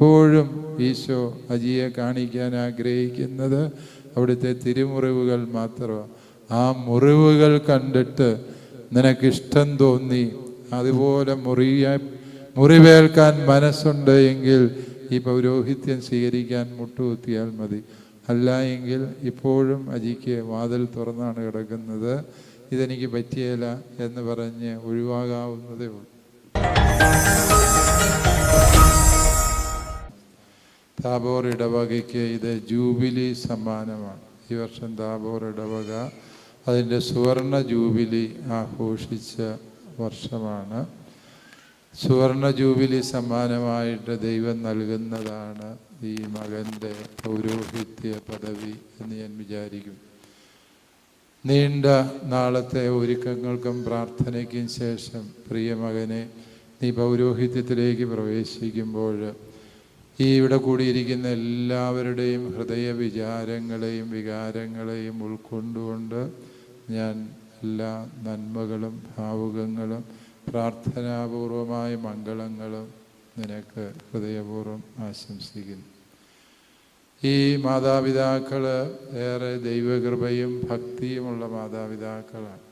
എപ്പോഴും ഈശോ അജിയെ കാണിക്കാൻ ആഗ്രഹിക്കുന്നത് അവിടുത്തെ തിരുമുറിവുകൾ മാത്രമാണ്. ആ മുറിവുകൾ കണ്ടിട്ട് നിനക്കിഷ്ടം തോന്നി. അതുപോലെ മുറിയ മുറിവേൽക്കാൻ മനസ്സുണ്ട് എങ്കിൽ ഈ പൗരോഹിത്യം സ്വീകരിക്കാൻ മുട്ടുകുത്തിയാൽ മതി. അല്ല എങ്കിൽ ഇപ്പോഴും അജിക്ക് വാതിൽ തുറന്നാണ് കിടക്കുന്നത്. ഇതെനിക്ക് പറ്റിയല്ല എന്ന് പറഞ്ഞ് ഒഴിവാകാവുന്നതേ ഉള്ളൂ. താബോർ ഇടവകയ്ക്ക് ഇത് ജൂബിലി സമ്മാനമാണ്. ഈ വർഷം താബോർ ഇടവക അതിന്റെ സുവർണ ജൂബിലി ആഘോഷിച്ച വർഷമാണ്. സുവർണ ജൂബിലി സമ്മാനമായിട്ട് ദൈവം നൽകുന്നതാണ് ഈ മകന്റെ പൗരോഹിത്യ പദവി എന്ന് ഞാൻ വിചാരിക്കും. നീണ്ട നാളത്തെ ഒരുക്കങ്ങൾക്കും പ്രാർത്ഥനയ്ക്കും ശേഷം പ്രിയ മകനെ നീ പൗരോഹിത്യത്തിലേക്ക് പ്രവേശിക്കുമ്പോൾ ഈ ഇവിടെ കൂടിയിരിക്കുന്ന എല്ലാവരുടെയും ഹൃദയ വിചാരങ്ങളെയും വികാരങ്ങളെയും ഉൾക്കൊണ്ടുകൊണ്ട് ഞാൻ എല്ലാ നന്മകളും ഭാവുകങ്ങളും പ്രാർത്ഥനാപൂർവമായ മംഗളങ്ങളും നിനക്ക് ഹൃദയപൂർവം ആശംസിക്കുന്നു. ഈ മാതാപിതാക്കൾ ഏറെ ദൈവകൃപയും ഭക്തിയുമുള്ള മാതാപിതാക്കളാണ്.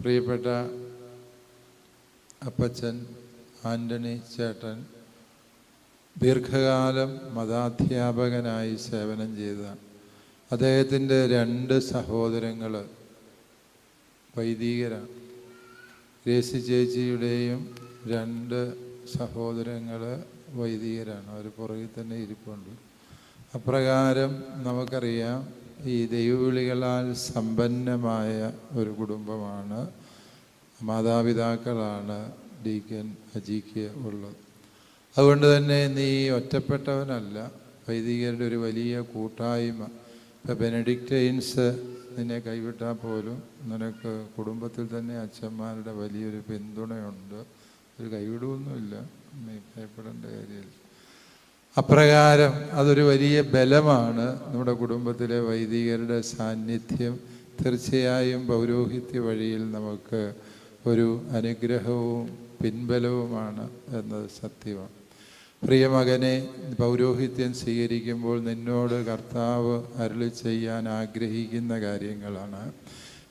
പ്രിയപ്പെട്ട അപ്പച്ചൻ ആന്റണി ചേട്ടൻ ദീർഘകാലം മതാധ്യാപകനായി സേവനം ചെയ്ത അദ്ദേഹത്തിന്റെ രണ്ട് സഹോദരങ്ങൾ വൈദികരാണ്. ഗ്രേസി ചേച്ചിയുടെയും രണ്ട് സഹോദരങ്ങൾ വൈദികരാണ്. അവർ പുറകിൽ തന്നെ ഇരിപ്പുണ്ട്. അപ്രകാരം നമുക്കറിയാം ഈ ദൈവവിളികളാൽ സമ്പന്നമായ ഒരു കുടുംബമാണ് മാതാപിതാക്കളാണ് ഡീക്കൻ അജിക്ക് ഉള്ളത്. അതുകൊണ്ട് തന്നെ നീ ഒറ്റപ്പെട്ടവനല്ല. വൈദികരുടെ ഒരു വലിയ കൂട്ടായ്മ. ഇപ്പം ബെനഡിക്റ്റൈൻസ് നിന്നെ കൈവിട്ടാൽ പോലും നിനക്ക് കുടുംബത്തിൽ തന്നെ അച്ഛന്മാരുടെ വലിയൊരു പിന്തുണയുണ്ട്. ഒരു കൈവിടുമൊന്നുമില്ല നീ ഭയപ്പെടേണ്ട കാര്യമില്ല. അപ്രകാരം അതൊരു വലിയ ബലമാണ് നമ്മുടെ കുടുംബത്തിലെ വൈദികരുടെ സാന്നിധ്യം. തീർച്ചയായും പൗരോഹിത്യ വഴിയിൽ നമുക്ക് ഒരു അനുഗ്രഹവും പിൻബലവുമാണ് എന്നത് സത്യമാണ്. പ്രിയമകനെ പൗരോഹിത്യം സ്വീകരിക്കുമ്പോൾ നിന്നോട് കർത്താവ് അരുളി ചെയ്യാൻ ആഗ്രഹിക്കുന്ന കാര്യങ്ങളാണ്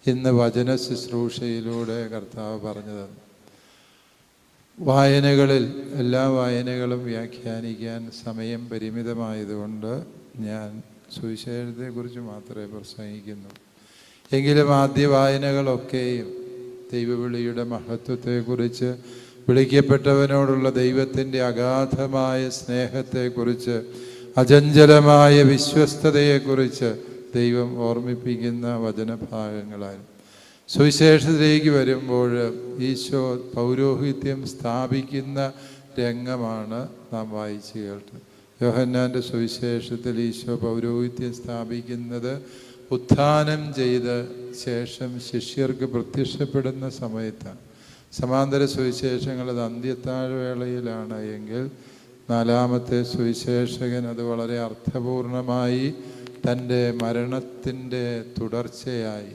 ഇന്ന് വചന ശുശ്രൂഷയിലൂടെ കർത്താവ് പറഞ്ഞത്. വായനകളിൽ എല്ലാ വായനകളും വ്യാഖ്യാനിക്കാൻ സമയം പരിമിതമായതുകൊണ്ട് ഞാൻ സുവിശേഷത്തെക്കുറിച്ച് മാത്രമേ പ്രസംഗിക്കുന്നു. എങ്കിലും ആദ്യ വായനകളൊക്കെയും ദൈവവിളിയുടെ മഹത്വത്തെക്കുറിച്ച് വിളിക്കപ്പെട്ടവനോടുള്ള ദൈവത്തിന്റെ അഗാധമായ സ്നേഹത്തെക്കുറിച്ച് അചഞ്ചലമായ വിശ്വസ്തതയെക്കുറിച്ച് ദൈവം ഓർമ്മിപ്പിക്കുന്ന വചനഭാഗങ്ങളായിരുന്നു സുവിശേഷത്തിലേക്ക് വരുമ്പോൾ ഈശോ പൗരോഹിത്യം സ്ഥാപിക്കുന്ന രംഗമാണ് നാം വായിച്ചു കേട്ടത്. യോഹന്നാന്റെ സുവിശേഷത്തിൽ ഈശോ പൗരോഹിത്യം സ്ഥാപിക്കുന്നത് ഉത്ഥാനം ചെയ്ത ശേഷം ശിഷ്യർക്ക് പ്രത്യക്ഷപ്പെടുന്ന സമയത്താണ്. സമാന്തര സുവിശേഷങ്ങൾ അത് അന്ത്യത്താഴ്വേളയിലാണ് എങ്കിൽ നാലാമത്തെ സുവിശേഷകൻ അത് വളരെ അർത്ഥപൂർണമായി തന്റെ മരണത്തിന്റെ തുടർച്ചയായി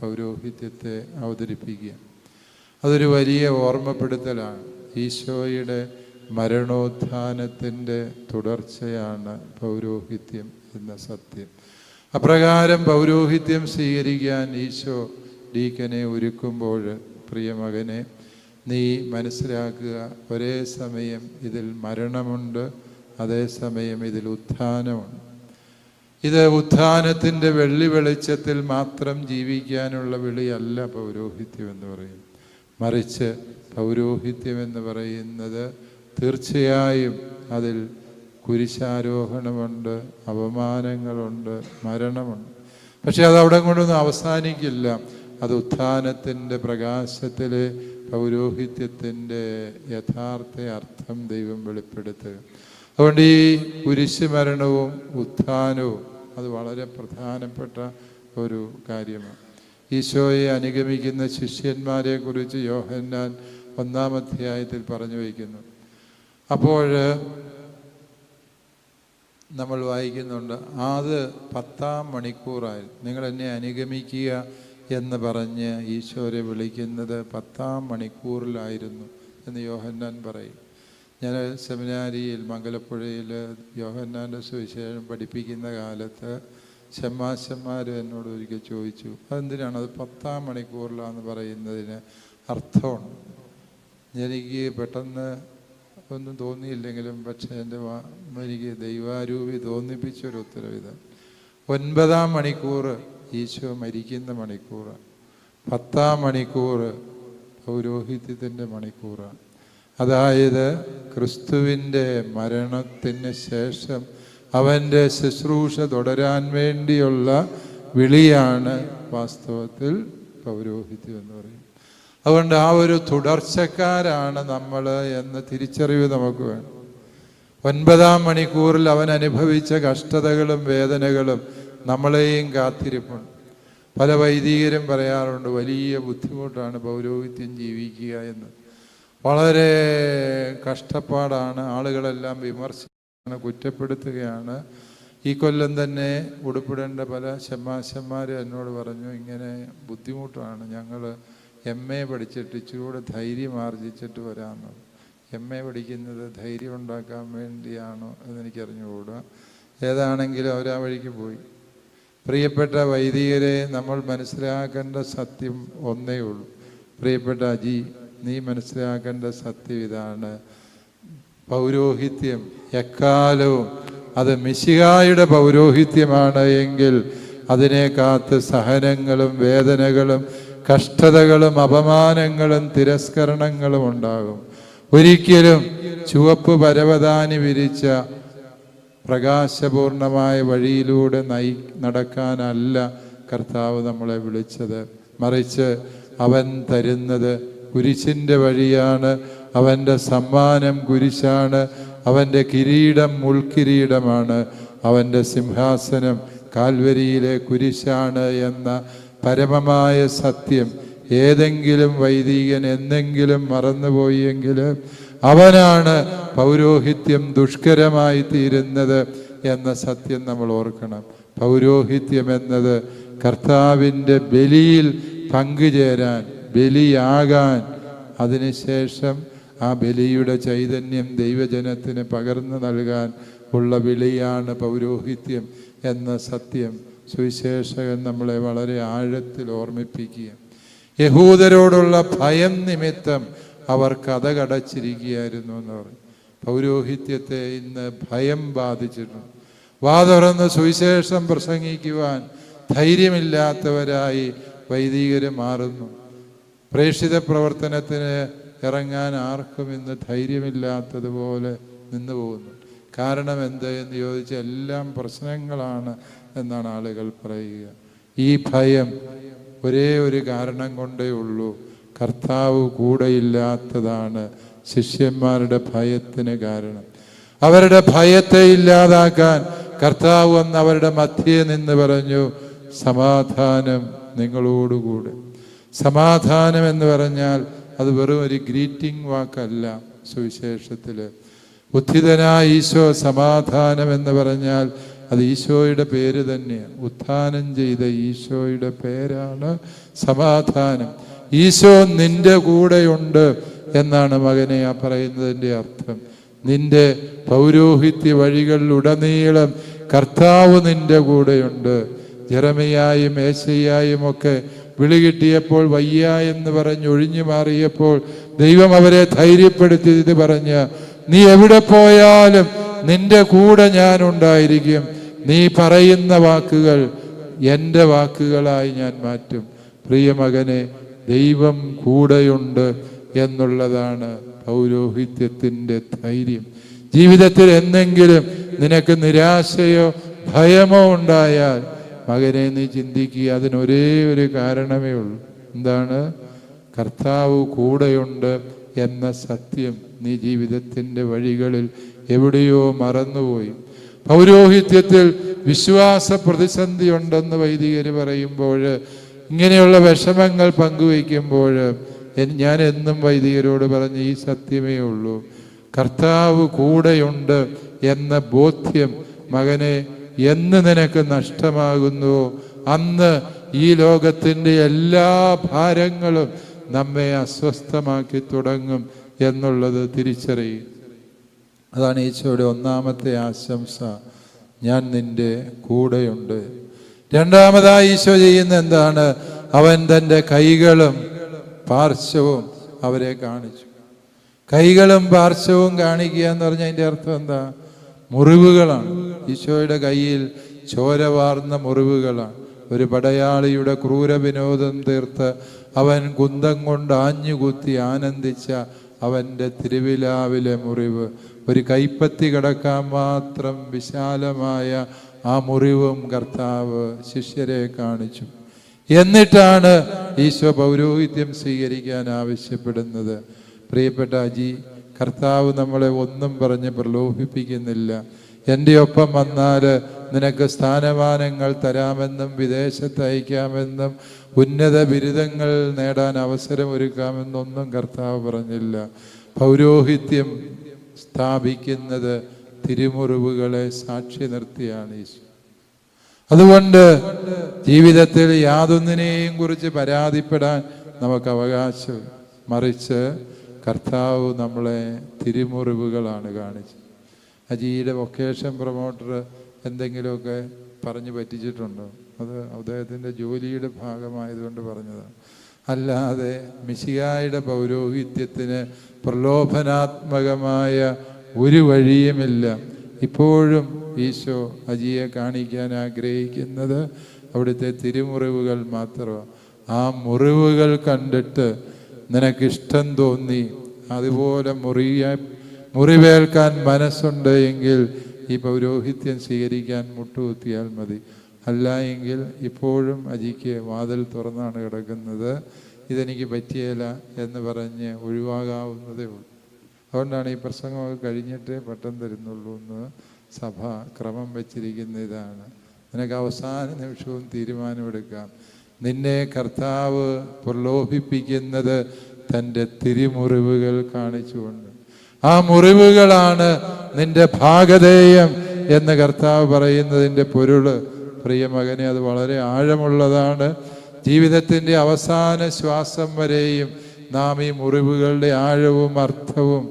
പൗരോഹിത്യത്തെ അവതരിപ്പിക്കുക. അതൊരു വലിയ ഓർമ്മപ്പെടുത്തലാണ്. ഈശോയുടെ മരണോത്ഥാനത്തിന്റെ തുടർച്ചയാണ് പൗരോഹിത്യം എന്ന സത്യം. അപ്രകാരം പൗരോഹിത്യം സ്വീകരിക്കാൻ ഈശോ ഡീക്കനെ ഒരുക്കുമ്പോൾ പ്രിയമകനെ നീ മനസ്സിലാക്കുക ഒരേ സമയം ഇതിൽ മരണമുണ്ട് അതേസമയം ഇതിൽ ഉത്ഥാനമുണ്ട്. ഇത് ഉത്ഥാനത്തിന്റെ വെള്ളി വെളിച്ചത്തിൽ മാത്രം ജീവിക്കാനുള്ള വിളിയല്ല പൗരോഹിത്യം എന്ന് പറയും മറിച്ച് പൗരോഹിത്യം എന്ന് പറയുന്നത് തീർച്ചയായും അതിൽ കുരിശാരോഹണമുണ്ട് അപമാനങ്ങളുണ്ട് മരണമുണ്ട്. പക്ഷെ അത് അവിടെ കൊണ്ടൊന്നും അവസാനിക്കില്ല. അത് ഉത്ഥാനത്തിന്റെ പ്രകാശത്തിൽ പൗരോഹിത്യത്തിന്റെ യഥാർത്ഥ അർത്ഥം ദൈവം വെളിപ്പെടുത്തുക. അതുകൊണ്ട് ഈ കുരിശ് മരണവും ഉത്ഥാനവും അത് വളരെ പ്രധാനപ്പെട്ട ഒരു കാര്യമാണ്. ഈശോയെ അനുഗമിക്കുന്ന ശിഷ്യന്മാരെ കുറിച്ച് യോഹന്നാൻ ഒന്നാം അധ്യായത്തിൽ പറഞ്ഞു വയ്ക്കുന്നു. അപ്പോൾ നമ്മൾ വായിക്കുന്നുണ്ട് അത് പത്താം മണിക്കൂറായി. നിങ്ങൾ എന്നെ അനുഗമിക്കുക എന്ന് പറഞ്ഞ് ഈശോരെ വിളിക്കുന്നത് പത്താം മണിക്കൂറിലായിരുന്നു എന്ന് യോഹന്നാൻ പറയും. ഞാൻ സെമിനാരിയിൽ മംഗലപ്പുഴയിൽ യോഹന്നാന്റെ സുവിശേഷം പഠിപ്പിക്കുന്ന കാലത്ത് ഷമ്മാശന്മാർ എന്നോട് ഒരിക്കൽ ചോദിച്ചു അതെന്തിനാണ്? അത് പത്താം മണിക്കൂറിലാന്ന് പറയുന്നതിന് അർത്ഥമുണ്ട് എനിക്ക് പെട്ടെന്ന് ഒന്നും തോന്നിയില്ലെങ്കിലും പക്ഷേ എന്റെ എനിക്ക് ദൈവാരൂപി തോന്നിപ്പിച്ചൊരു ഉത്തരവിധം ഒൻപതാം മണിക്കൂർ ഈശോ മരിക്കുന്ന മണിക്കൂർ പത്താം മണിക്കൂർ പൗരോഹിത്യത്തിന്റെ മണിക്കൂറാണ് അതായത് ക്രിസ്തുവിന്റെ മരണത്തിന് ശേഷം അവന്റെ ശുശ്രൂഷ തുടരാൻ വേണ്ടിയുള്ള വിളിയാണ് വാസ്തവത്തിൽ പൗരോഹിത്യം എന്ന് പറയുന്നത്. അതുകൊണ്ട് ആ ഒരു തുടർച്ചക്കാരാണ് നമ്മൾ എന്ന തിരിച്ചറിവ് നമുക്ക് വേണം. ഒൻപതാം മണിക്കൂറിൽ അവൻ അനുഭവിച്ച കഷ്ടതകളും വേദനകളും നമ്മളെയും കാത്തിരിപ്പുണ്ട്. പല വൈദികരും പറയാറുണ്ട് വലിയ ബുദ്ധിമുട്ടാണ് പൗരോഹിത്യം ജീവിക്കുക എന്ന്. വളരെ കഷ്ടപ്പാടാണ് ആളുകളെല്ലാം വിമർശിക്കുകയാണ് കുറ്റപ്പെടുത്തുകയാണ്. ഈ കൊല്ലം തന്നെ ഉടുപ്പിടേണ്ട പല ശമാശന്മാർ എന്നോട് പറഞ്ഞു ഇങ്ങനെ ബുദ്ധിമുട്ടാണ് ഞങ്ങൾ എം എ പഠിച്ചിട്ട് ഇച്ചിരൂടെ ധൈര്യം ആർജിച്ചിട്ട് വരാമെന്ന്. എം എ പഠിക്കുന്നത് ധൈര്യം ഉണ്ടാക്കാൻ വേണ്ടിയാണോ എന്നെനിക്കറിഞ്ഞുകൂടാ ഏതാണെങ്കിലും അവരാ വഴിക്ക് പോയി. പ്രിയപ്പെട്ട വൈദികരെ നമ്മൾ മനസ്സിലാക്കേണ്ട സത്യം ഒന്നേ ഉള്ളൂ. പ്രിയപ്പെട്ട അജി നീ മനസ്സിലാക്കേണ്ട സത്യം ഇതാണ്. പൗരോഹിത്യം എക്കാലവും അത് മിശിഹായുടെ പൗരോഹിത്യമാണ് എങ്കിൽ അതിനെ കാത്ത് സഹനങ്ങളും വേദനകളും കഷ്ടതകളും അപമാനങ്ങളും തിരസ്കരണങ്ങളും ഉണ്ടാകും. ഒരിക്കലും ചുവപ്പ് പരവതാനി വിരിച്ച പ്രകാശപൂർണമായ വഴിയിലൂടെ നയി നടക്കാനല്ല കർത്താവ് നമ്മളെ വിളിച്ചത്. മറിച്ച് അവൻ തരുന്നത് കുരിശിന്റെ വഴിയാണ് അവന്റെ സമ്മാനം കുരിശാണ് അവന്റെ കിരീടം മുൾക്കിരീടമാണ് അവന്റെ സിംഹാസനം കാൽവരിയിലെ കുരിശാണ് എന്ന പരമമായ സത്യം. ഏതെങ്കിലും വൈദികൻ എന്നെങ്കിലും മറന്നുപോയെങ്കിൽ അവനാണ് പൗരോഹിത്യം ദുഷ്കരമായി തീരുന്നത് എന്ന സത്യം നമ്മൾ ഓർക്കണം. പൗരോഹിത്യം എന്നത് കർത്താവിന്റെ ബലിയിൽ പങ്കുചേരാൻ ബലിയാകാൻ അതിനുശേഷം ആ ബലിയുടെ ചൈതന്യം ദൈവജനത്തിന് പകർന്നു നൽകാൻ ഉള്ള വിളിയാണ് പൗരോഹിത്യം എന്ന സത്യം സുവിശേഷകൻ നമ്മളെ വളരെ ആഴത്തിൽ ഓർമ്മിപ്പിക്കുക യഹൂദരോടുള്ള ഭയം നിമിത്തം അവർ കഥ കടച്ചിരിക്കുകയായിരുന്നു എന്ന് പറഞ്ഞു. പൗരോഹിത്യത്തെ ഇന്ന് ഭയം ബാധിച്ചിട്ടുണ്ട് വാ തുറന്ന് സുവിശേഷം പ്രസംഗിക്കുവാൻ ധൈര്യമില്ലാത്തവരായി വൈദികർ മാറുന്നു. പ്രേക്ഷിത പ്രവർത്തനത്തിന് ഇറങ്ങാൻ ആർക്കും ഇന്ന് ധൈര്യമില്ലാത്തതുപോലെ നിന്നു പോകുന്നു. കാരണം എന്ത് എന്ന് ചോദിച്ചാൽ എല്ലാം പ്രശ്നങ്ങളാണ് എന്നാണ് ആളുകൾ പറയുക. ഈ ഭയം ഒരേ ഒരു കാരണം കൊണ്ടേ ഉള്ളൂ. കർത്താവ് കൂടെയില്ലാത്തതാണ് ശിഷ്യന്മാരുടെ ഭയത്തിന് കാരണം. അവരുടെ ഭയത്തെ ഇല്ലാതാക്കാൻ കർത്താവ് വന്ന് അവരുടെ മധ്യേ നിന്ന് പറഞ്ഞു സമാധാനം നിങ്ങളോടുകൂടെ. സമാധാനം എന്ന് പറഞ്ഞാൽ അത് വെറും ഒരു ഗ്രീറ്റിംഗ് വാക്കല്ല സുവിശേഷത്തിൽ ഉത്ഥിതനായ ഈശോ സമാധാനം എന്ന് പറഞ്ഞാൽ അത് ഈശോയുടെ പേര് തന്നെയാണ്. ഉത്ഥാനം ചെയ്ത ഈശോയുടെ പേരാണ് സമാധാനം. ഈശോ നിന്റെ കൂടെയുണ്ട് എന്നാണ് മകനെ ആ പറയുന്നതിന്റെ അർത്ഥം. നിന്റെ പൗരോഹിത്യ വഴികളിലുടനീളം കർത്താവ് നിന്റെ കൂടെയുണ്ട്. ജറമയായും ഏശയായും ഒക്കെ വിളി കിട്ടിയപ്പോൾ വയ്യ എന്ന് പറഞ്ഞ് ഒഴിഞ്ഞു മാറിയപ്പോൾ ദൈവം അവരെ ധൈര്യപ്പെടുത്തി ഇത് പറഞ്ഞ് നീ എവിടെ പോയാലും നിന്റെ കൂടെ ഞാൻ ഉണ്ടായിരിക്കും. നീ പറയുന്ന വാക്കുകൾ എന്റെ വാക്കുകളായി ഞാൻ മാറ്റും. പ്രിയ മകനെ ദൈവം കൂടെയുണ്ട് എന്നുള്ളതാണ് പൗരോഹിത്യത്തിന്റെ ധൈര്യം. ജീവിതത്തിൽ എന്തെങ്കിലും നിനക്ക് നിരാശയോ ഭയമോ ഉണ്ടായാൽ മകനെ നീ ചിന്തിക്കുക അതിനൊരേ ഒരു കാരണമേ ഉള്ളൂ. എന്താണ്? കർത്താവ് കൂടെയുണ്ട് എന്ന സത്യം നീ ജീവിതത്തിന്റെ വഴികളിൽ എവിടെയോ മറന്നുപോയി. പൗരോഹിത്യത്തിൽ വിശ്വാസ പ്രതിസന്ധി ഉണ്ടെന്ന് വൈദികർ പറയുമ്പോൾ ഇങ്ങനെയുള്ള വിഷമങ്ങൾ പങ്കുവയ്ക്കുമ്പോൾ ഞാൻ എന്നും വൈദികരോട് പറഞ്ഞ ഈ സത്യമേ ഉള്ളൂ. കർത്താവ് കൂടെയുണ്ട് എന്ന ബോധ്യം മകനെ എന്ന് നിനക്ക് നഷ്ടമാകുന്നുവോ അന്ന് ഈ ലോകത്തിന്റെ എല്ലാ ഭാരങ്ങളും നമ്മെ അസ്വസ്ഥമാക്കി തുടങ്ങും എന്നുള്ളത് തിരിച്ചറിയും. അതാണ് ഈശോയുടെ ഒന്നാമത്തെ ആശംസ. ഞാൻ നിന്റെ കൂടെയുണ്ട്. രണ്ടാമതായി ഈശോ ചെയ്യുന്ന എന്താണ്? അവൻ തന്റെ കൈകളും പാർശ്വവും അവരെ കാണിച്ചു. കൈകളും പാർശ്വവും കാണിക്കുക എന്ന് പറഞ്ഞാൽ അതിന്റെ അർത്ഥം എന്താ? മുറിവുകളാണ്. ഈശോയുടെ കയ്യിൽ ചോരവാർന്ന മുറിവുകളാണ്. ഒരു പടയാളിയുടെ ക്രൂര വിനോദം തീർത്ത് അവൻ കുന്തം കൊണ്ട് ആഞ്ഞുകുത്തി ആനന്ദിച്ച അവന്റെ തിരുവിലാവിലെ മുറിവ്. ഒരു കൈപ്പത്തി കിടക്കാൻ മാത്രം വിശാലമായ ആ മുറിവും കർത്താവ് ശിഷ്യരെ കാണിച്ചു. എന്നിട്ടാണ് ഈശോ പൗരോഹിത്യം സ്വീകരിക്കാൻ ആവശ്യപ്പെടുന്നത്. പ്രിയപ്പെട്ട അജി കർത്താവ് നമ്മളെ ഒന്നും പറഞ്ഞ് പ്രലോഭിപ്പിക്കുന്നില്ല. എന്റെ ഒപ്പം വന്നാൽ നിനക്ക് സ്ഥാനമാനങ്ങൾ തരാമെന്നും വിദേശത്ത് അയക്കാമെന്നും ഉന്നത ബിരുദങ്ങൾ നേടാൻ അവസരമൊരുക്കാമെന്നൊന്നും കർത്താവ് പറഞ്ഞില്ല. പൗരോഹിത്യം സ്ഥാപിക്കുന്നത് തിരുമുറിവുകളെ സാക്ഷി നിർത്തിയാണ് ഈശോ അതുകൊണ്ട് ജീവിതത്തിൽ യാതൊന്നിനെയും കുറിച്ച് പരാതിപ്പെടാൻ നമുക്ക് അവകാശം മറിച്ച് കർത്താവ് നമ്മളെ തിരുമുറിവുകളാണ് കാണിച്ചത്. അജിയുടെ വൊക്കേഷൻ പ്രൊമോട്ടർ എന്തെങ്കിലുമൊക്കെ പറഞ്ഞു പറ്റിച്ചിട്ടുണ്ടോ? അത് അദ്ദേഹത്തിന്റെ ജോലിയുടെ ഭാഗമായതുകൊണ്ട് പറഞ്ഞതാണ്. അല്ലാതെ മിശികായുടെ പൗരോഹിത്യത്തിന് പ്രലോഭനാത്മകമായ ഒരു വഴിയുമില്ല. ഇപ്പോഴും ഈശോ അജിയെ കാണിക്കാൻ ആഗ്രഹിക്കുന്നത് അവിടുത്തെ തിരുമുറിവുകൾ മാത്രമാണ്. ആ മുറിവുകൾ കണ്ടിട്ട് നിനക്കിഷ്ടം തോന്നി. അതുപോലെ മുറിയ മുറിവേൽക്കാൻ മനസ്സുണ്ട് എങ്കിൽ ഈ പൗരോഹിത്യം സ്വീകരിക്കാൻ മുട്ടുകുത്തിയാൽ മതി. അല്ല എങ്കിൽ ഇപ്പോഴും അജിക്ക് വാതിൽ തുറന്നാണ് കിടക്കുന്നത്. ഇതെനിക്ക് പറ്റിയല്ല എന്ന് പറഞ്ഞ് ഒഴിവാകാവുന്നതേ ഉള്ളൂ. അതുകൊണ്ടാണ് ഈ പ്രസംഗമൊക്കെ കഴിഞ്ഞിട്ടേ പട്ടം തരുന്നുള്ളൂ എന്ന് സഭ ക്രമം വെച്ചിരിക്കുന്ന ഇതാണ് നിനക്ക് അവസാന നിമിഷവും തീരുമാനമെടുക്കാം നിന്നെ കർത്താവ് പ്രലോഭിപ്പിക്കുന്നത് തന്റെ തിരിമുറിവുകൾ കാണിച്ചുകൊണ്ട്. ആ മുറിവുകളാണ് നിന്റെ ഭാഗധേയം എന്ന് കർത്താവ് പറയുന്നതിന്റെ പൊരുൾ. പ്രിയ മകനെ അത് വളരെ ആഴമുള്ളതാണ്. ജീവിതത്തിന്റെ അവസാന ശ്വാസം വരെയും നാം ഈ മുറിവുകളുടെ ആഴവും അർത്ഥവും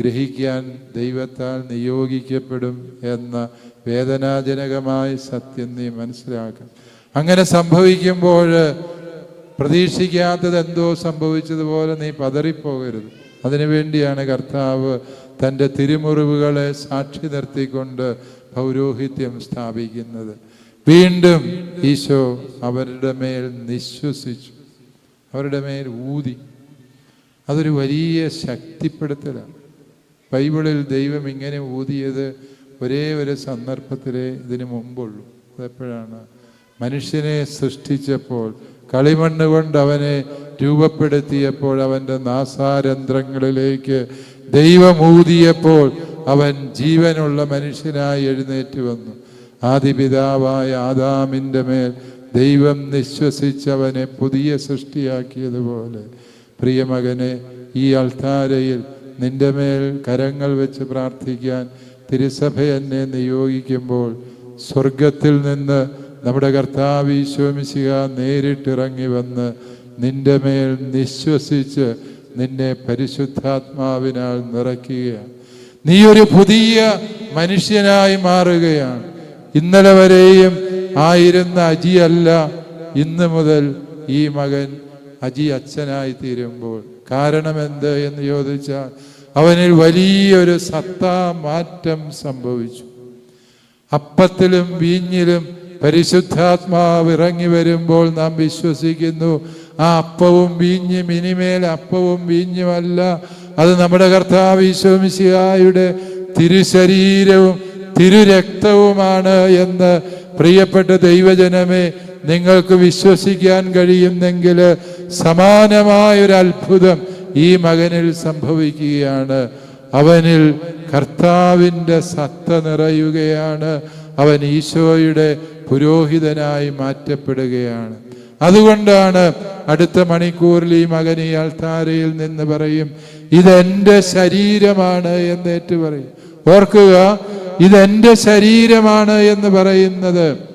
ഗ്രഹിക്കാൻ ദൈവത്താൽ നിയോഗിക്കപ്പെടും എന്ന വേദനാജനകമായ സത്യം നീ മനസ്സിലാക്കണം. അങ്ങനെ സംഭവിക്കുമ്പോൾ പ്രതീക്ഷിക്കാത്തത് എന്തോ സംഭവിച്ചതുപോലെ നീ പതറിപ്പോകരുത്. അതിനുവേണ്ടിയാണ് കർത്താവ് തന്റെ തിരുമുറിവുകളെ സാക്ഷി നിർത്തിക്കൊണ്ട് പൗരോഹിത്യം സ്ഥാപിക്കുന്നത്. വീണ്ടും ഈശോ അവരുടെ മേൽ നിശ്വസിച്ചു. അവരുടെ മേൽ ഊതി. അതൊരു വലിയ ശക്തിപ്പെടുത്തലാണ്. ബൈബിളിൽ ദൈവം ഇങ്ങനെ ഊതിയത് ഒരേ ഒരു സന്ദർഭത്തിലേ ഇതിനു മുമ്പുള്ളൂ. അതെപ്പോഴാണ്? മനുഷ്യനെ സൃഷ്ടിച്ചപ്പോൾ കളിമണ്ണ് കൊണ്ട് അവനെ രൂപപ്പെടുത്തിയപ്പോൾ അവന്റെ നാസാരന്ധ്രങ്ങളിലേക്ക് ദൈവം ഊതിയപ്പോൾ അവൻ ജീവനുള്ള മനുഷ്യനായി എഴുന്നേറ്റ് വന്നു. ആദിപിതാവായ ആദാമിന്റെ മേൽ ദൈവം നിശ്വസിച്ചവനെ പുതിയ സൃഷ്ടിയാക്കിയതുപോലെ പ്രിയമകനെ ഈ അൾത്താരയിൽ നിന്റെ മേൽ കരങ്ങൾ വെച്ച് പ്രാർത്ഥിക്കാൻ തിരുസഭ എന്നെ നിയോഗിക്കുമ്പോൾ സ്വർഗത്തിൽ നിന്ന് നമ്മുടെ കർത്താവ് ഈശോമിശിക നേരിട്ടിറങ്ങി വന്ന് നിന്റെ മേൽ നിശ്വസിച്ച് നിന്നെ പരിശുദ്ധാത്മാവിനാൽ നിറയ്ക്കുകയാണ്. നീ ഒരു പുതിയ മനുഷ്യനായി മാറുകയാണ്. ഇന്നലെ വരെയും ആയിരുന്ന അജിയല്ല ഇന്ന് മുതൽ ഈ മകൻ അജി അച്ഛനായി തീരുമ്പോൾ കാരണം എന്ത് എന്ന് ചോദിച്ചാൽ അവനിൽ വലിയൊരു സത്താ മാറ്റം സംഭവിച്ചു. അപ്പത്തിലും വീഞ്ഞിലും പരിശുദ്ധാത്മാവ് ഇറങ്ങി വരുമ്പോൾ നാം വിശ്വസിക്കുന്നു ആ അപ്പവും വീഞ്ഞും ഇനിമേൽ അപ്പവും വീഞ്ഞുമല്ല അത് നമ്മുടെ കർത്താവ് ഈശോമിശിഹായുടെ തിരുശരീരവും തിരുരക്തവുമാണ് എന്ന് പ്രിയപ്പെട്ട ദൈവജനമേ നിങ്ങൾക്ക് വിശ്വസിക്കാൻ കഴിയുന്നെങ്കിൽ സമാനമായൊരു അത്ഭുതം ഈ മകനിൽ സംഭവിക്കുകയാണ്. അവനിൽ കർത്താവിന്റെ സത്ത നിറയുകയാണ്. അവൻ ഈശോയുടെ പുരോഹിതനായി മാറ്റപ്പെടുകയാണ്. അതുകൊണ്ടാണ് അടുത്ത മണിക്കൂറിൽ ഈ മകൻ ഈ അൾത്താരയിൽ നിന്ന് പറയും ഇതെന്റെ ശരീരമാണ് എന്ന് ഏറ്റു പറയും. ഓർക്കുക ഇതെന്റെ ശരീരമാണ് എന്ന് പറയുന്നത്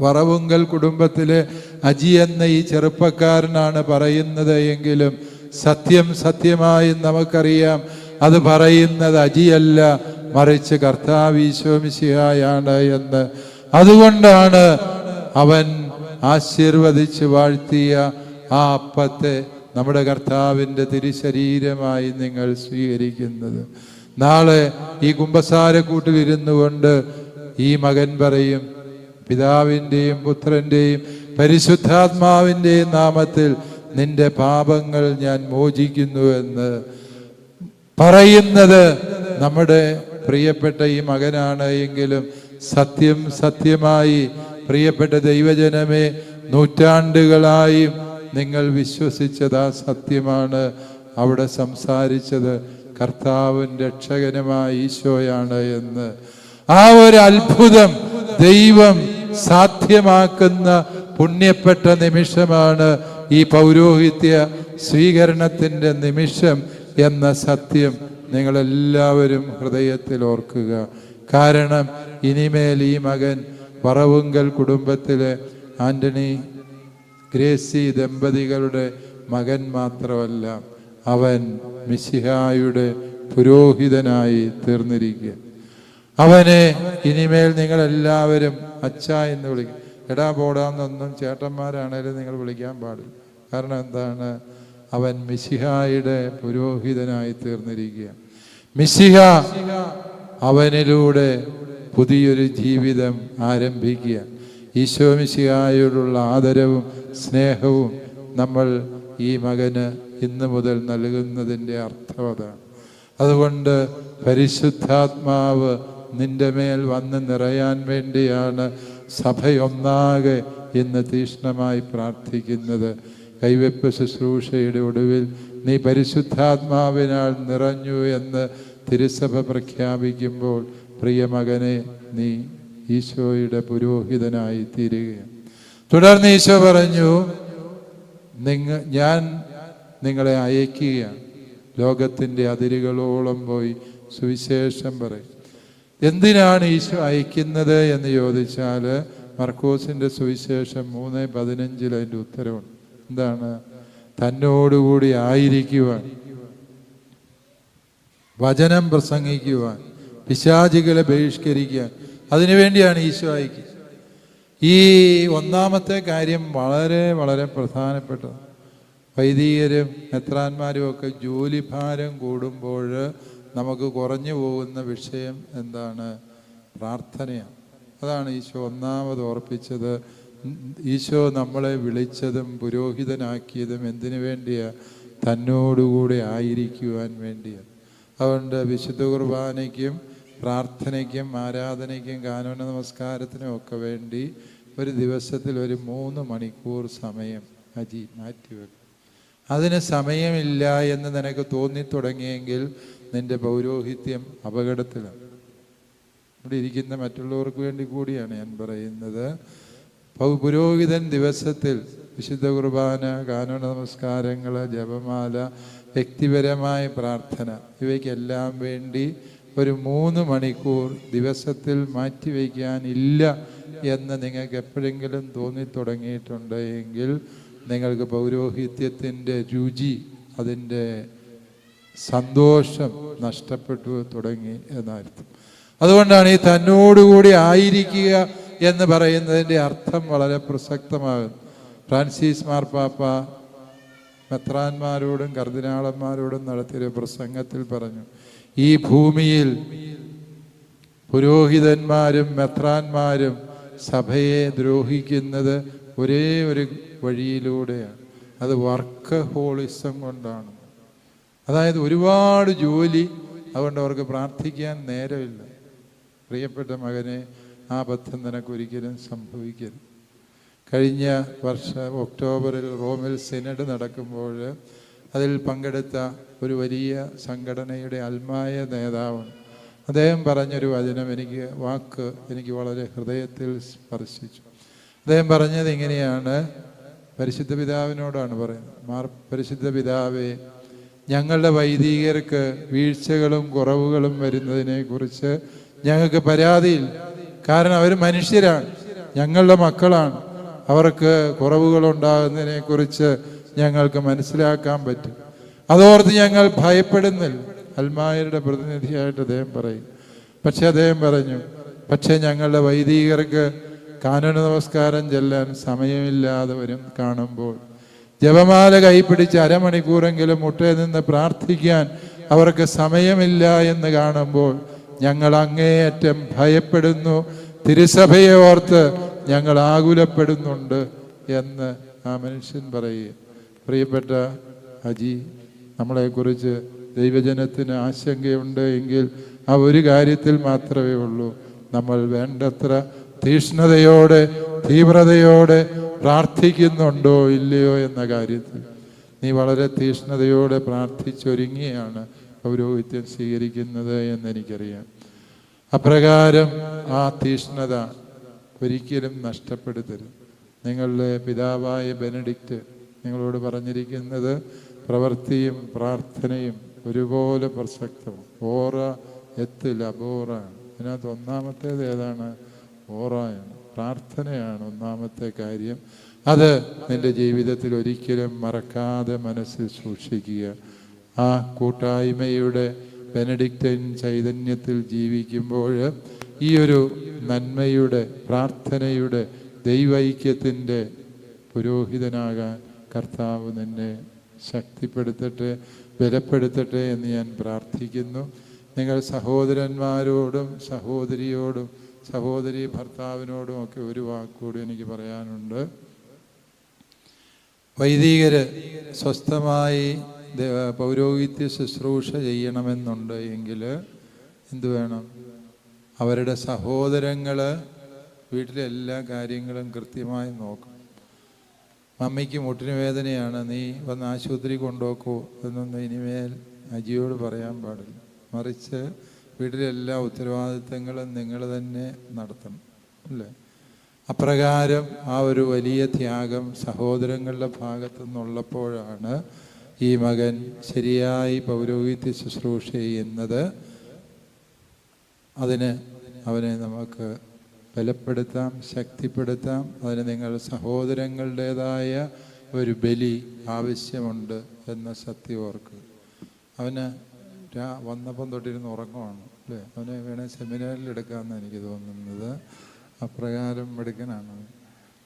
വറവുങ്കൽ കുടുംബത്തിലെ അജി എന്ന ഈ ചെറുപ്പക്കാരനാണ് പറയുന്നത് എങ്കിലും സത്യം സത്യമായി നമുക്കറിയാം. അത് പറയുന്നത് അജിയല്ല മറിച്ച് കർത്താവീശോമിശിഹായാണ് എന്ന്. അതുകൊണ്ടാണ് അവൻ ആശീർവദിച്ച് വാഴ്ത്തിയ ആ അപ്പത്തെ നമ്മുടെ കർത്താവിന്റെ തിരുശരീരമായി നിങ്ങൾ സ്വീകരിക്കുന്നത്. നാളെ ഈ കുമ്പസാരക്കൂട്ടിലിരുന്നു കൊണ്ട് ഈ മകൻ പറയും പിതാവിന്റെയും പുത്രന്റെയും പരിശുദ്ധാത്മാവിന്റെയും നാമത്തിൽ നിന്റെ പാപങ്ങൾ ഞാൻ മോചിക്കുന്നു എന്ന് പറയുന്നത് നമ്മുടെ പ്രിയപ്പെട്ട ഈ മകനാണ് എങ്കിലും സത്യം സത്യമായി പ്രിയപ്പെട്ട ദൈവജനമേ നൂറ്റാണ്ടുകളായി നിങ്ങൾ വിശ്വസിച്ചത് ആ സത്യമാണ്. അവിടെ സംസാരിച്ചത് കർത്താവും രക്ഷകനുമായ ഈശോയാണ് എന്ന്. ആ ഒരു അത്ഭുതം ദൈവം സാധ്യമാക്കുന്ന പുണ്യപ്പെട്ട നിമിഷമാണ് ഈ പൗരോഹിത്യ സ്വീകരണത്തിന്റെ നിമിഷം എന്ന സത്യം നിങ്ങളെല്ലാവരും ഹൃദയത്തിൽ ഓർക്കുക. കാരണം ഇനിമേൽ ഈ മകൻ പറവുങ്കൽ കുടുംബത്തിലെ ആന്റണി ഗ്രേസി ദമ്പതികളുടെ മകൻ മാത്രമല്ല അവൻ മിശിഹായുടെ പുരോഹിതനായി തീർന്നിരിക്കുക. അവനെ ഇനിമേൽ നിങ്ങൾ എല്ലാവരും അച്ഛ എന്ന് വിളിക്കും. എടാ പോടാന്നൊന്നും ചേട്ടന്മാരാണേലും നിങ്ങൾ വിളിക്കാൻ പാടില്ല. കാരണം എന്താണ്? അവൻ മിശിഹായുടെ പുരോഹിതനായി തീർന്നിരിക്കുക മിശിഹ അവനിലൂടെ പുതിയൊരു ജീവിതം ആരംഭിക്കുക ഈശോ മിശിഹായോടുള്ള ആദരവും സ്നേഹവും നമ്മൾ ഈ മകന് ഇന്ന് മുതൽ നൽകുന്നതിന്റെ അർത്ഥം അതാണ്. അതുകൊണ്ട് പരിശുദ്ധാത്മാവ് നിന്റെ മേൽ വന്ന് നിറയാൻ വേണ്ടിയാണ് സഭയൊന്നാകെ ഇന്ന് തീഷ്ണമായി പ്രാർത്ഥിക്കുന്നത്. കൈവെപ്പ് ശുശ്രൂഷയുടെ ഒടുവിൽ നീ പരിശുദ്ധാത്മാവിനാൽ നിറഞ്ഞു എന്ന് തിരുസഭ പ്രഖ്യാപിക്കുമ്പോൾ പ്രിയ മകനെ നീ ഈശോയുടെ പുരോഹിതനായി തീരുകയാണ്. തുടർന്ന് ഈശോ പറഞ്ഞു നിങ്ങ ഞാൻ നിങ്ങളെ അയക്കുകയാണ്. ലോകത്തിന്റെ അതിരുകളോളം പോയി സുവിശേഷം പറയും. എന്തിനാണ് ഈശോ അയക്കുന്നത് എന്ന് ചോദിച്ചാൽ മർക്കോസിന്റെ സുവിശേഷം മൂന്ന് പതിനഞ്ചിൽ അതിന്റെ ഉത്തരവുണ്ട് എന്താണ്? തന്നോടുകൂടി ആയിരിക്കുവാൻ വചനം പ്രസംഗിക്കുവാൻ പിശാചികളെ ബഹിഷ്കരിക്കാൻ അതിനുവേണ്ടിയാണ് ഈശോ അയക്കുക ഈ ഒന്നാമത്തെ കാര്യം വളരെ വളരെ പ്രധാനപ്പെട്ടത് വൈദികരും മെത്രാന്മാരും ഒക്കെ ജോലിഭാരം കൂടുമ്പോൾ നമുക്ക് കുറഞ്ഞു പോകുന്ന വിഷയം എന്താണ്? പ്രാർത്ഥനയാണ്. അതാണ് ഈശോ ഒന്നാമത് ഓർപ്പിച്ചത്. ഈശോ നമ്മളെ വിളിച്ചതും പുരോഹിതനാക്കിയതും എന്തിനു വേണ്ടിയാണ് തന്നോടുകൂടെ ആയിരിക്കുവാൻ വേണ്ടിയാണ് അതുകൊണ്ട് വിശുദ്ധ കുർബാനയ്ക്കും പ്രാർത്ഥനയ്ക്കും ആരാധനയ്ക്കും കാനോന നമസ്കാരത്തിനും ഒക്കെ വേണ്ടി ഒരു ദിവസത്തിൽ ഒരു മൂന്ന് മണിക്കൂർ സമയം അജി മാറ്റിവെക്കും. അതിന് സമയമില്ല എന്ന് നിനക്ക് തോന്നി തുടങ്ങിയെങ്കിൽ നിന്റെ പൗരോഹിത്യം അപകടത്തിലാണ് ഇവിടെ ഇരിക്കുന്ന മറ്റുള്ളവർക്ക് വേണ്ടി കൂടിയാണ് ഞാൻ പറയുന്നത്. പുരോഹിതൻ ദിവസത്തിൽ വിശുദ്ധ കുർബാന കാനോന നമസ്കാരങ്ങൾ ജപമാല വ്യക്തിപരമായ പ്രാർത്ഥന ഇവയ്ക്കെല്ലാം വേണ്ടി ഒരു മൂന്ന് മണിക്കൂർ ദിവസത്തിൽ മാറ്റിവെക്കാനില്ല എന്ന് നിങ്ങൾക്ക് എപ്പോഴെങ്കിലും തോന്നി തുടങ്ങിയിട്ടുണ്ട് എങ്കിൽ നിങ്ങൾക്ക് പൗരോഹിത്യത്തിന്റെ രുചി അതിന്റെ സന്തോഷം നഷ്ടപ്പെട്ടു തുടങ്ങി എന്നർത്ഥം അതുകൊണ്ടാണ് ഈ തന്നോടുകൂടി ആയിരിക്കുക എന്ന് പറയുന്നതിന്റെ അർത്ഥം വളരെ പ്രസക്തമാകുന്നു. ഫ്രാൻസിസ് മാർപ്പാപ്പ മെത്രാന്മാരോടും കർദിനാളന്മാരോടും നടത്തിയ പ്രസംഗത്തിൽ പറഞ്ഞു ഈ ഭൂമിയിൽ പുരോഹിതന്മാരും മെത്രാന്മാരും സഭയെ ദ്രോഹിക്കുന്നത് ഒരേ ഒരു വഴിയിലൂടെയാണ്. അത് വർക്ക് ഹോളിസം കൊണ്ടാണ്. അതായത് ഒരുപാട് ജോലി അതുകൊണ്ട് അവർക്ക് പ്രാർത്ഥിക്കാൻ നേരമില്ല. പ്രിയപ്പെട്ട മകനെ ആ ബദ്ധം നിനക്കൊരിക്കലും സംഭവിക്കരുത്. കഴിഞ്ഞ വർഷം ഒക്ടോബറിൽ റോമിൽ സിനഡ് നടക്കുമ്പോൾ അതിൽ പങ്കെടുത്ത ഒരു വലിയ സംഘടനയുടെ അൽമായ നേതാവാണ് അദ്ദേഹം പറഞ്ഞൊരു വചനം എനിക്ക് വാക്ക് എനിക്ക് വളരെ ഹൃദയത്തിൽ സ്പർശിച്ചു. അദ്ദേഹം പറഞ്ഞത് ഇങ്ങനെയാണ്. പരിശുദ്ധ പിതാവിനോടാണ് പറയുന്നത്. മാർ പരിശുദ്ധ പിതാവേ ഞങ്ങളുടെ വൈദികർക്ക് വീഴ്ചകളും കുറവുകളും വരുന്നതിനെ കുറിച്ച് ഞങ്ങൾക്ക് പരാതിയില്ല. കാരണം അവർ മനുഷ്യരാണ്. ഞങ്ങളുടെ മക്കളാണ്. അവർക്ക് കുറവുകൾ ഉണ്ടാകുന്നതിനെ കുറിച്ച് ഞങ്ങൾക്ക് മനസ്സിലാക്കാൻ പറ്റും. അതോർത്ത് ഞങ്ങൾ ഭയപ്പെടുന്നില്ല. അൽമായരുടെ പ്രതിനിധിയായിട്ട് അദ്ദേഹം പറയും. പക്ഷെ അദ്ദേഹം പറഞ്ഞു പക്ഷെ ഞങ്ങളുടെ വൈദികർക്ക് കാനന നമസ്കാരം ചെല്ലാൻ സമയമില്ലാതെ വരും കാണുമ്പോൾ ജപമാല കൈപ്പിടിച്ച് അരമണിക്കൂറെങ്കിലും മുട്ടയിൽ നിന്ന് പ്രാർത്ഥിക്കാൻ അവർക്ക് സമയമില്ല എന്ന് കാണുമ്പോൾ ഞങ്ങൾ അങ്ങേയറ്റം ഭയപ്പെടുന്നു. തിരുസഭയെ ഓർത്ത് ഞങ്ങൾ ആകുലപ്പെടുന്നുണ്ട് എന്ന് ആ മനുഷ്യൻ പറയുക പ്രിയപ്പെട്ട അജി നമ്മളെക്കുറിച്ച് ദൈവജനത്തിന് ആശങ്കയുണ്ട് എങ്കിൽ ആ ഒരു കാര്യത്തിൽ മാത്രമേ ഉള്ളൂ. നമ്മൾ വേണ്ടത്ര തീഷ്ണതയോടെ തീവ്രതയോടെ പ്രാർത്ഥിക്കുന്നുണ്ടോ ഇല്ലയോ എന്ന കാര്യത്തിൽ നീ വളരെ തീഷ്ണതയോടെ പ്രാർത്ഥിച്ചൊരുങ്ങിയാണ് പൗരോഹിത്യം സ്വീകരിക്കുന്നത് എന്നെനിക്കറിയാം. അപ്രകാരം ആ തീഷ്ണത ഒരിക്കലും നഷ്ടപ്പെടുത്തരുത്. നിങ്ങളുടെ പിതാവായ ബെനഡിക്റ്റ് നിങ്ങളോട് പറഞ്ഞിരിക്കുന്നത് പ്രവൃത്തിയും പ്രാർത്ഥനയും ഒരുപോലെ പ്രസക്തമാണ് ഓറ എത്തില്ല അബോറ അതിനകത്ത് ഒന്നാമത്തേത് ഏതാണ്? ഓറായാണ് പ്രാർത്ഥനയാണ് ഒന്നാമത്തെ കാര്യം. അത് നിന്റെ ജീവിതത്തിൽ ഒരിക്കലും മറക്കാതെ മനസ്സിൽ സൂക്ഷിക്കുക. ആ കൂട്ടായ്മയുടെ ബെനഡിക്റ്റൻ ചൈതന്യത്തിൽ ജീവിക്കുമ്പോൾ ഈ ഒരു നന്മയുടെ പ്രാർത്ഥനയുടെ ദൈവൈക്യത്തിന്റെ പുരോഹിതനാകാൻ കർത്താവ് നിന്നെ ശക്തിപ്പെടുത്തട്ടെ ബലപ്പെടുത്തട്ടെ എന്ന് ഞാൻ പ്രാർത്ഥിക്കുന്നു. നിങ്ങൾ സഹോദരന്മാരോടും സഹോദരിയോടും സഹോദരി ഭർത്താവിനോടും ഒക്കെ ഒരു വാക്കുകൂടി എനിക്ക് പറയാനുണ്ട്. വൈദികര് സ്വസ്ഥമായി പൗരോഹിത്യ ശുശ്രൂഷ ചെയ്യണമെന്നുണ്ട് എങ്കിൽ എന്തു വേണം? അവരുടെ സഹോദരങ്ങൾ വീട്ടിലെ എല്ലാ കാര്യങ്ങളും കൃത്യമായി നോക്കും മമ്മിക്ക് മുട്ടിന് വേദനയാണ് നീ വന്ന് ആശുപത്രി കൊണ്ടുപോക്കൂ എന്നൊന്നും ഇനിമേൽ അജിയോട് പറയാൻ പാടില്ല. മറിച്ച് വീട്ടിലെ എല്ലാ ഉത്തരവാദിത്തങ്ങളും നിങ്ങൾ തന്നെ നടത്തണം അല്ലേ? അപ്രകാരം ആ ഒരു വലിയ ത്യാഗം സഹോദരങ്ങളുടെ ഭാഗത്തു നിന്നുള്ളപ്പോഴാണ് ഈ മകൻ ശരിയായി പൗരോഹിത്യ ശുശ്രൂഷ ചെയ്യുന്നത്. അതിന് അവനെ നമുക്ക് ബലപ്പെടുത്താം ശക്തിപ്പെടുത്താം. അതിന് നിങ്ങൾ സഹോദരങ്ങളുടേതായ ഒരു ബലി ആവശ്യമുണ്ട് എന്ന സത്യം ഓർക്കുക. അവന് വന്നപ്പം തൊട്ടിരുന്ന് ഉറക്കമാണ്. അല്ലേ? അവനെ വേണേൽ സെമിനാറിൽ എടുക്കാമെന്ന് എനിക്ക് തോന്നുന്നത്. അപ്രകാരം എടുക്കാനാണ്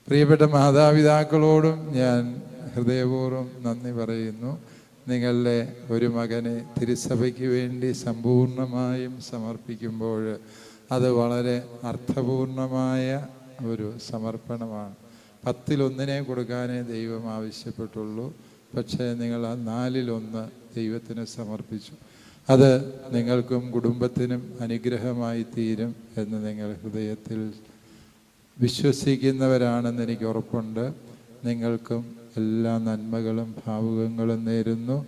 പ്രിയപ്പെട്ട മാതാപിതാക്കളോടും ഞാൻ ഹൃദയപൂർവം നന്ദി പറയുന്നു. നിങ്ങളുടെ ഒരു മകനെ തിരുസഭയ്ക്ക് വേണ്ടി സമ്പൂർണമായും സമർപ്പിക്കുമ്പോൾ അത് വളരെ അർത്ഥപൂർണമായ ഒരു സമർപ്പണമാണ്. പത്തിലൊന്നിനെ കൊടുക്കാനേ ദൈവം ആവശ്യപ്പെട്ടുള്ളൂ. പക്ഷേ നിങ്ങൾ ആ നാലിലൊന്ന് ദൈവത്തിന് സമർപ്പിച്ചു. അത് നിങ്ങൾക്കും കുടുംബത്തിനും അനുഗ്രഹമായി തീരും എന്ന് നിങ്ങൾ ഹൃദയത്തിൽ വിശ്വസിക്കുന്നവരാണെന്ന് എനിക്ക് ഉറപ്പുണ്ട്. നിങ്ങൾക്കും എല്ലാ നന്മകളും ഭാവുകങ്ങളും നേരുന്നു.